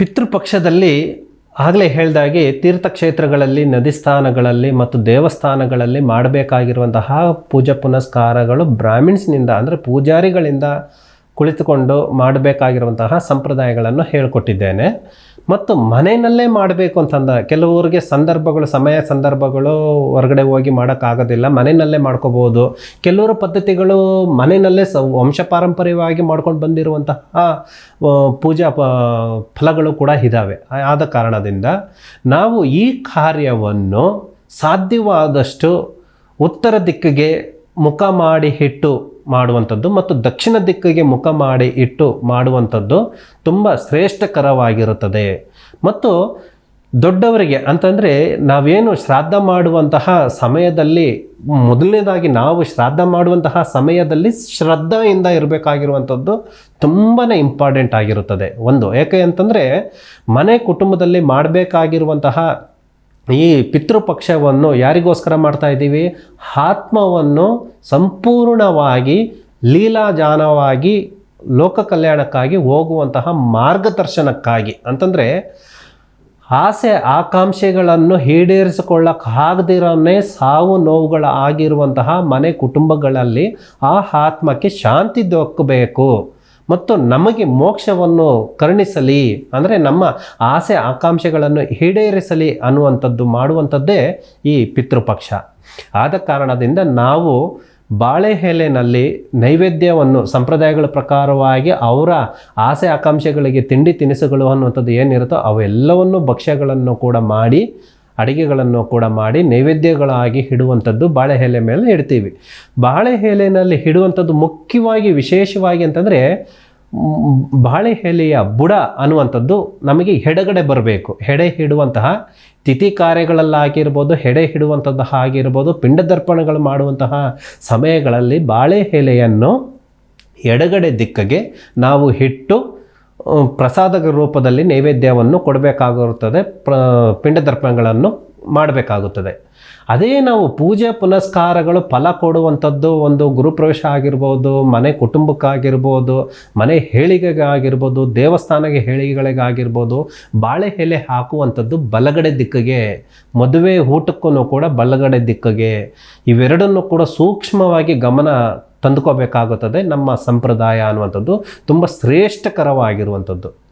ಪಿತೃಪಕ್ಷದಲ್ಲಿ ಆಗಲೇ ಹೇಳ್ದಾಗೆ ತೀರ್ಥಕ್ಷೇತ್ರಗಳಲ್ಲಿ ನದಿ ಸ್ಥಾನಗಳಲ್ಲಿ ಮತ್ತು ದೇವಸ್ಥಾನಗಳಲ್ಲಿ ಮಾಡಬೇಕಾಗಿರುವಂತಹ ಪೂಜಾ ಪುನಸ್ಕಾರಗಳು ಬ್ರಾಹ್ಮಿಣ್ಸ್ನಿಂದ ಅಂದರೆ ಪೂಜಾರಿಗಳಿಂದ ಕುಳಿತುಕೊಂಡು ಮಾಡಬೇಕಾಗಿರುವಂತಹ ಸಂಪ್ರದಾಯಗಳನ್ನು ಹೇಳಿಕೊಟ್ಟಿದ್ದೇನೆ. ಮತ್ತು ಮನೆಯಲ್ಲೇ ಮಾಡಬೇಕು ಅಂತಂದ, ಕೆಲವರಿಗೆ ಸಂದರ್ಭಗಳು, ಸಮಯ ಸಂದರ್ಭಗಳು ಹೊರಗಡೆ ಹೋಗಿ ಮಾಡೋಕ್ಕಾಗೋದಿಲ್ಲ, ಮನೆಯಲ್ಲೇ ಮಾಡ್ಕೋಬೋದು. ಕೆಲವರು ಪದ್ಧತಿಗಳು ಮನೆಯಲ್ಲೇ ಸ ವಂಶ ಪಾರಂಪರ್ಯವಾಗಿ ಮಾಡ್ಕೊಂಡು ಬಂದಿರುವಂತಹ ಪೂಜಾ ಫಲಗಳು ಕೂಡ ಇದ್ದಾವೆ ಆದ ಕಾರಣದಿಂದ ನಾವು ಈ ಕಾರ್ಯವನ್ನು ಸಾಧ್ಯವಾದಷ್ಟು ಉತ್ತರ ದಿಕ್ಕಿಗೆ ಮುಖ ಮಾಡಿ ಇಟ್ಟು ಮಾಡುವಂಥದ್ದು ಮತ್ತು ದಕ್ಷಿಣ ದಿಕ್ಕಿಗೆ ಮುಖ ಮಾಡಿ ಇಟ್ಟು ಮಾಡುವಂಥದ್ದು ತುಂಬ ಶ್ರೇಷ್ಠಕರವಾಗಿರುತ್ತದೆ. ಮತ್ತು ದೊಡ್ಡವರಿಗೆ ಅಂತಂದರೆ ನಾವೇನು ಶ್ರಾದ್ದ ಮಾಡುವಂತಹ ಸಮಯದಲ್ಲಿ, ಮೊದಲನೇದಾಗಿ ನಾವು ಶ್ರಾದ್ದ ಮಾಡುವಂತಹ ಸಮಯದಲ್ಲಿ ಶ್ರದ್ಧೆಯಿಂದ ಇರಬೇಕಾಗಿರುವಂಥದ್ದು ತುಂಬಾ ಇಂಪಾರ್ಟೆಂಟ್ ಆಗಿರುತ್ತದೆ. ಒಂದು ಯಾಕೆ ಅಂತಂದರೆ ಮನೆ ಕುಟುಂಬದಲ್ಲಿ ಮಾಡಬೇಕಾಗಿರುವಂತಹ ಈ ಪಿತೃಪಕ್ಷವನ್ನು ಯಾರಿಗೋಸ್ಕರ ಮಾಡ್ತಾ ಇದ್ದೀವಿ? ಆತ್ಮವನ್ನು ಸಂಪೂರ್ಣವಾಗಿ ಲೀಲಾಜಾನವಾಗಿ ಲೋಕ ಕಲ್ಯಾಣಕ್ಕಾಗಿ ಹೋಗುವಂತಹ ಮಾರ್ಗದರ್ಶನಕ್ಕಾಗಿ. ಅಂತಂದರೆ, ಆಸೆ ಆಕಾಂಕ್ಷೆಗಳನ್ನು ಈಡೇರಿಸಿಕೊಳ್ಳಕ್ಕಾಗದಿರೋನೇ ಸಾವು ನೋವುಗಳ ಆಗಿರುವಂತಹ ಮನೆ ಕುಟುಂಬಗಳಲ್ಲಿ ಆ ಆತ್ಮಕ್ಕೆ ಶಾಂತಿ ದೊಕ್ಕಬೇಕು ಮತ್ತು ನಮಗೆ ಮೋಕ್ಷವನ್ನು ಕರುಣಿಸಲಿ, ಅಂದರೆ ನಮ್ಮ ಆಸೆ ಆಕಾಂಕ್ಷೆಗಳನ್ನು ಈಡೇರಿಸಲಿ ಅನ್ನುವಂಥದ್ದು ಮಾಡುವಂಥದ್ದೇ ಈ ಪಿತೃಪಕ್ಷ. ಆದ ಕಾರಣದಿಂದ ನಾವು ಬಾಳೆ ಎಲೆನಲ್ಲಿ ನೈವೇದ್ಯವನ್ನು, ಸಂಪ್ರದಾಯಗಳ ಪ್ರಕಾರವಾಗಿ ಅವರ ಆಸೆ ಆಕಾಂಕ್ಷೆಗಳಿಗೆ ತಿಂಡಿ ತಿನಿಸುಗಳು ಅನ್ನುವಂಥದ್ದು ಏನಿರುತ್ತೋ ಅವೆಲ್ಲವನ್ನು ಭಕ್ಷ್ಯಗಳನ್ನು ಕೂಡ ಮಾಡಿ ಅಡಿಗೆಗಳನ್ನು ಕೂಡ ಮಾಡಿ ನೈವೇದ್ಯಗಳಾಗಿ ಇಡುವಂಥದ್ದು ಬಾಳೆ ಎಲೆ ಮೇಲೆ ಇಡ್ತೀವಿ. ಬಾಳೆ ಎಲೆಯಲ್ಲಿ ಇಡುವಂಥದ್ದು ಮುಖ್ಯವಾಗಿ ವಿಶೇಷವಾಗಿ ಅಂತಂದರೆ ಬಾಳೆ ಎಲೆಯ ಬುಡ ಅನ್ನುವಂಥದ್ದು ನಮಗೆ ಎಡಗಡೆ ಬರಬೇಕು. ಎಡೆ ಹಿಡುವಂತಹ ತಿಥಿ ಕಾರ್ಯಗಳಲ್ಲಾಗಿರ್ಬೋದು, ಎಡೆ ಹಿಡುವಂಥದ್ದು ಆಗಿರ್ಬೋದು ಪಿಂಡದರ್ಪಣಗಳು ಮಾಡುವಂತಹ ಸಮಯಗಳಲ್ಲಿ ಬಾಳೆ ಎಲೆಯನ್ನು ಎಡಗಡೆ ದಿಕ್ಕಿಗೆ ನಾವು ಇಟ್ಟು ಆ, ಪ್ರಸಾದದ ರೂಪದಲ್ಲಿ ನೈವೇದ್ಯವನ್ನು ಕೊಡಬೇಕಾಗಿರುತ್ತದೆ ಪ್ರ ಪಿಂಡದರ್ಪಣಗಳನ್ನು ಮಾಡಬೇಕಾಗುತ್ತದೆ. ಅದೇ ನಾವು ಪೂಜೆ ಪುನಸ್ಕಾರಗಳು ಫಲ ಕೊಡುವಂಥದ್ದು ಒಂದು ಗುರುಪ್ರವೇಶ ಆಗಿರ್ಬೋದು ಮನೆ ಕುಟುಂಬಕ್ಕಾಗಿರ್ಬೋದು ಮನೆ ಹೇಳಿಗೆಗಾಗಿರ್ಬೋದು ದೇವಸ್ಥಾನಕ್ಕೆ ಹೇಳಿಗೆಗಳಿಗಾಗಿರ್ಬೋದು ಬಾಳೆ ಎಲೆ ಹಾಕುವಂಥದ್ದು ಬಲಗಡೆ ದಿಕ್ಕಿಗೆ ಮದುವೆ ಊಟಕ್ಕೂ ಕೂಡ ಬಲಗಡೆ ದಿಕ್ಕಿಗೆ ಇವೆರಡನ್ನು ಕೂಡ ಸೂಕ್ಷ್ಮವಾಗಿ ಗಮನ ತಂದುಕೋಬೇಕಾಗುತ್ತದೆ. ನಮ್ಮ ಸಂಪ್ರದಾಯ ಅನ್ನುವಂಥದ್ದು ತುಂಬ ಶ್ರೇಷ್ಠಕರವಾಗಿರುವಂಥದ್ದು.